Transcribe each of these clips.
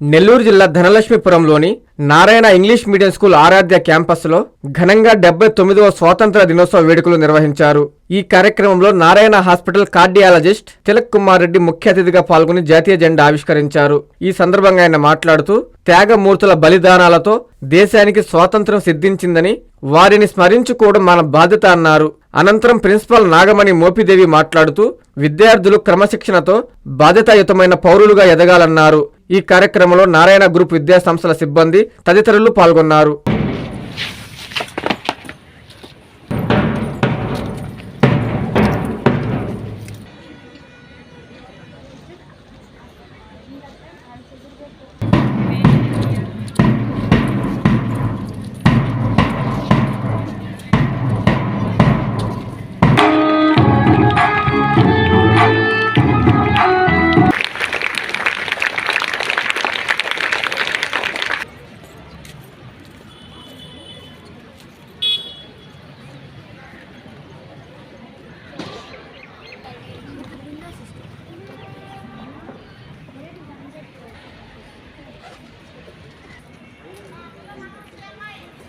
నెల్లూరు జిల్లా ధనలక్ష్మీపురంలోని Narayana English medium school Aaradhya క్యాంపస్లో ఘనంగా డెబ్బై తొమ్మిదవ స్వాతంత్ర దినోత్సవ వేడుకలు నిర్వహించారు. ఈ కార్యక్రమంలో నారాయణ హాస్పిటల్ కార్డియాలజిస్ట్ తిలక్ కుమార్ రెడ్డి ముఖ్య అతిథిగా పాల్గొని జాతీయ జెండా ఆవిష్కరించారు. ఈ సందర్భంగా ఆయన మాట్లాడుతూ త్యాగమూర్తుల బలిదానాలతో దేశానికి స్వాతంత్ర్యం సిద్ధించిందని వారిని స్మరించుకోవడం మన బాధ్యత అన్నారు. అనంతరం ప్రిన్సిపాల్ నాగమణి మోపిదేవి మాట్లాడుతూ విద్యార్థులు క్రమశిక్షణతో బాధ్యతాయుతమైన పౌరులుగా ఎదగాలన్నారు. ఈ కార్యక్రమంలో నారాయణ గ్రూప్ విద్యా సంస్థల సిబ్బంది తదితరులు పాల్గొన్నారు.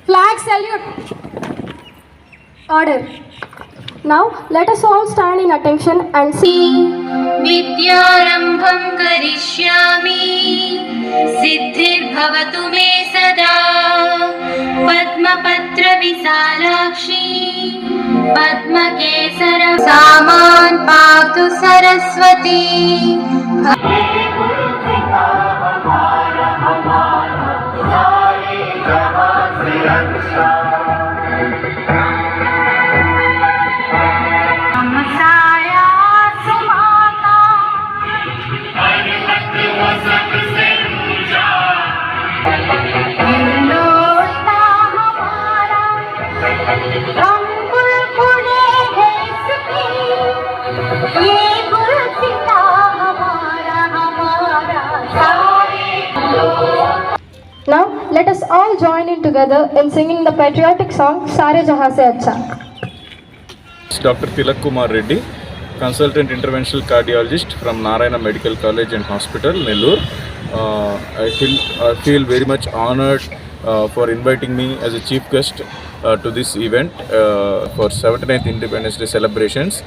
Flag salute. Order. Now let us all stand in attention and see. विद्यारम्भं करिष्यामि सिद्धिर्भवतु मे सदा पद्मपत्रविशालाक्षी पद्मकेसर सामान् पातु Saraswati Now let us all join in together in singing the patriotic song Sare Jahan Se Acha. Dr. Tilak Kumar Reddy, consultant interventional cardiologist from Narayana Medical College and Hospital, Nellore. Uh, I feel I feel very much honored for inviting me as a chief guest uh, to this event uh, for 79th Independence Day celebrations.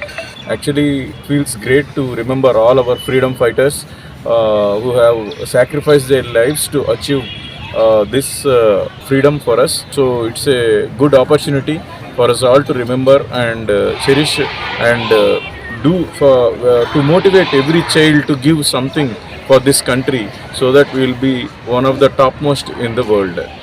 Actually, it feels great to remember all our freedom fighters uh, who have sacrificed their lives to achieve uh, this uh, freedom for us. So it's a good opportunity for us all to remember and uh, cherish and uh, do for uh, to motivate every child to give something for this country so that we will be one of the topmost in the world.